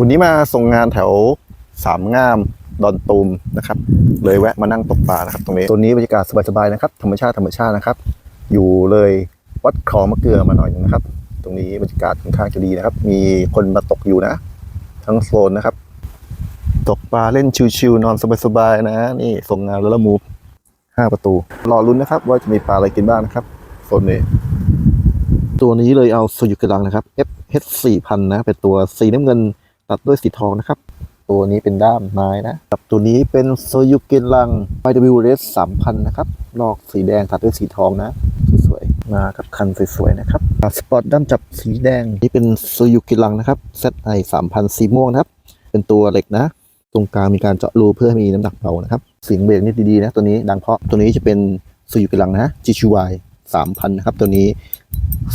วันนี้มาส่งงานแถวสามงามดอนตูมนะครับ เลยแวะมานั่งตกปลานะครับ ตรงนี้ตัวนี้บรรยากาศสบายๆนะครับ ธรรมชาติธรรมชาตินะครับ อยู่เลยวัดคลองมะเกลือมาหน่อยนึงนะครับ ตรงนี้บรรยากาศค่อนข้างจะดีนะครับ มีคนมาตกอยู่นะ ทั้งโซนนะครับ ตกปลาเล่นชิวๆนอนสบายๆนะ นี่ส่งงานแล้วละมูฟห้าประตูรอลุ้นนะครับ ว่าจะมีปลาอะไรกินบ้างนะครับโซนนี้ตัวนี้เลยเอาโซยุกิรังนะครับ FH 4000นะเป็นตัวสีน้ำเงิน ตัดด้วยสีทองนะครับ ตัวนี้เป็นด้ามไม้นะครับตัวนี้เป็นโซยุกิรัง YW Res 3000 นะครับลอกสีแดงตัดด้วยสีทองนะสวยๆมากับคันสวยๆนะครับสปอตด้ามจับสีแดงนี่เป็นโซยุกิรังนะครับ ZI 3000 สีม่วงนะครับ เป็นตัวเหล็กนะ ตรงกลางมีการเจาะรูเพื่อให้มีน้ำหนักเบานะครับเสียงเบรกนี่ดีๆนะตัวนี้ดังเพราะตัวนี้จะเป็นโซยุกิรังนะ GQY 3000 นะครับตัวนี้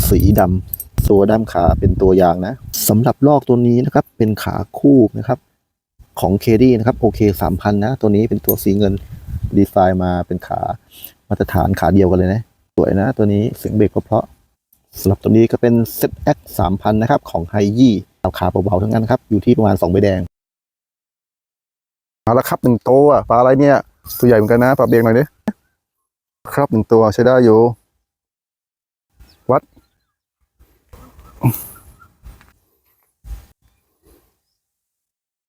สีดำ ตัวด้ามขาเป็นตัวอย่างนะสำหรับลอกตัวนี้นะครับ เป็นขาคู่นะครับ ของเคดีนะครับโอเคสามพันนะ ตัวนี้เป็นตัวสีเงินดีไซน์มาเป็นขามาตรฐานขาเดียวกันเลยนะ สวยนะ ตัวนี้เสียงเบรกเพราะๆสำหรับตัวนี้ก็เป็น ZX 3000นนะครับ ของไฮยี่เอาขาเบาๆทั้งนั้นครับ อยู่ที่ประมาณ2ใบแดงเอาละครับหนึ่งตัวปลาอะไรเนี่ยตัวใหญ่เหมือนกันนะปรับเบรกหน่อยดิครับหนึ่งตัวใช้ได้อยู่ วัด Oh.